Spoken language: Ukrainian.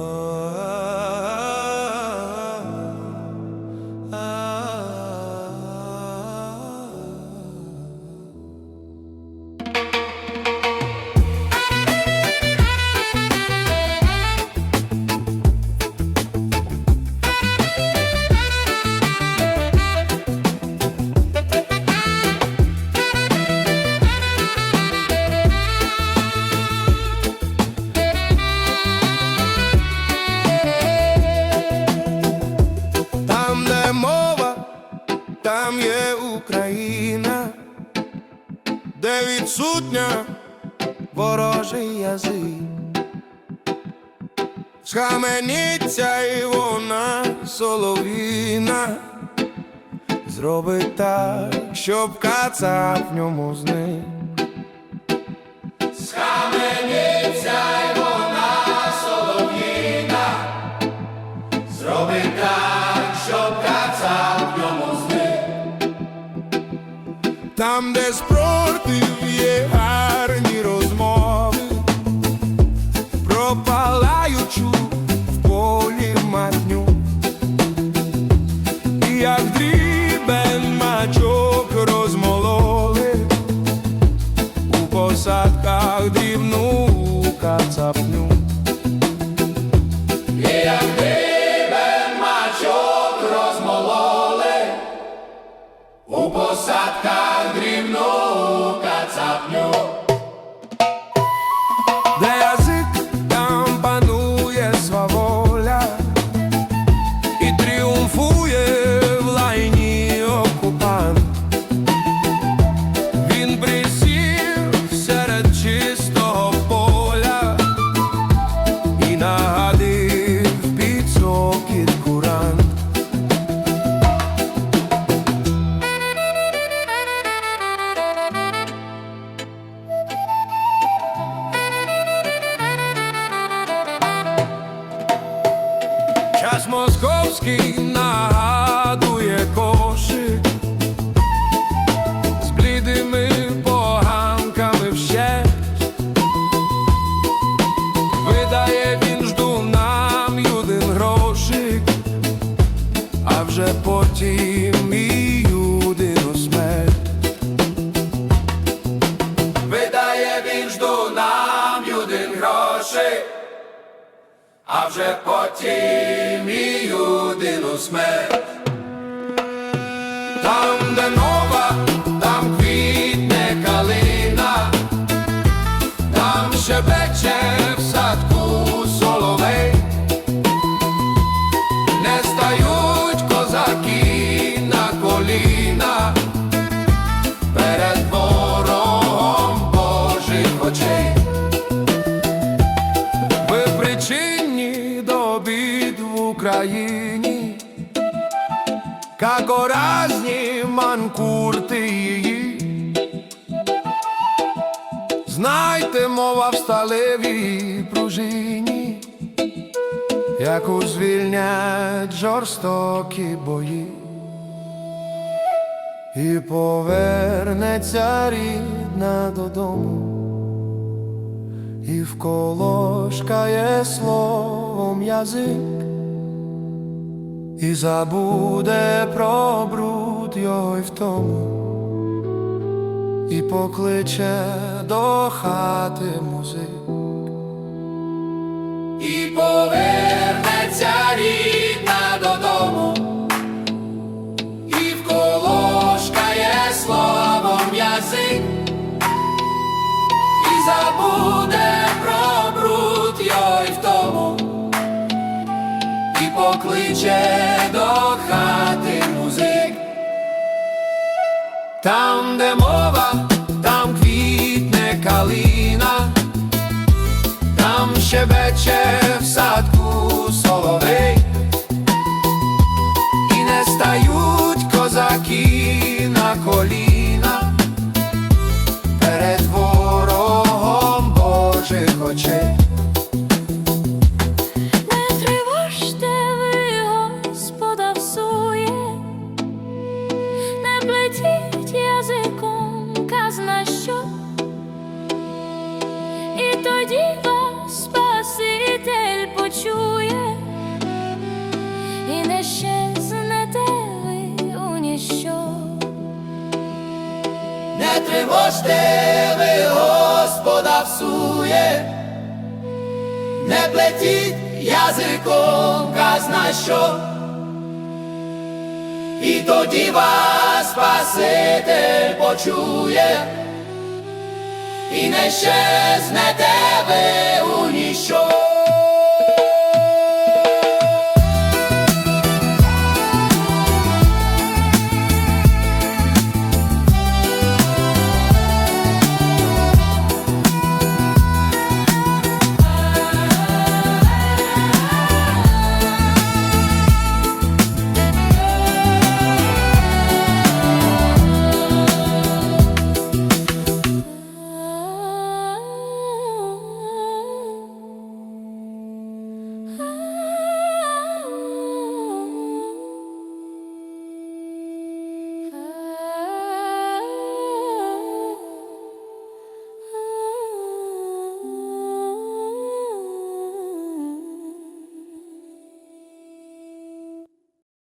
Oh. Україна, де відсутня ворожий язик. Схаменіться і вона соловіна, зробить так, щоб кацап в ньому зник. Там, де спротив є гарні розмови, про палаючу в полі матню, і як дрібен мачок розмололи, у посадках дрібну кацапню. Де Московський нагадує кошик з блідими поганками вщент. Видає він ждунам юдин грошик, а вже потім і юдину смерть. Видає він ждунам юдин грошик. А вже потім і юдину смерть. Там, де нова, бід в Україні, Како разні манкурти її. Знайте, мова в сталевій пружині, яку звільнять жорстокі бої, і повернеться рідна додому і вколошкає словом язик, і забуде про бруд його й втому, і покличе до хати музик. І повернеться рідна додому, і вколошкає словом язик і забуде і покличе до хати музик. Там, де мова, там квітне калина, там щебече в садку тривожте ви Господа всує, не плетіть язиком казна що, і тоді вас Спаситель почує, і не щезнете ви у ніщо.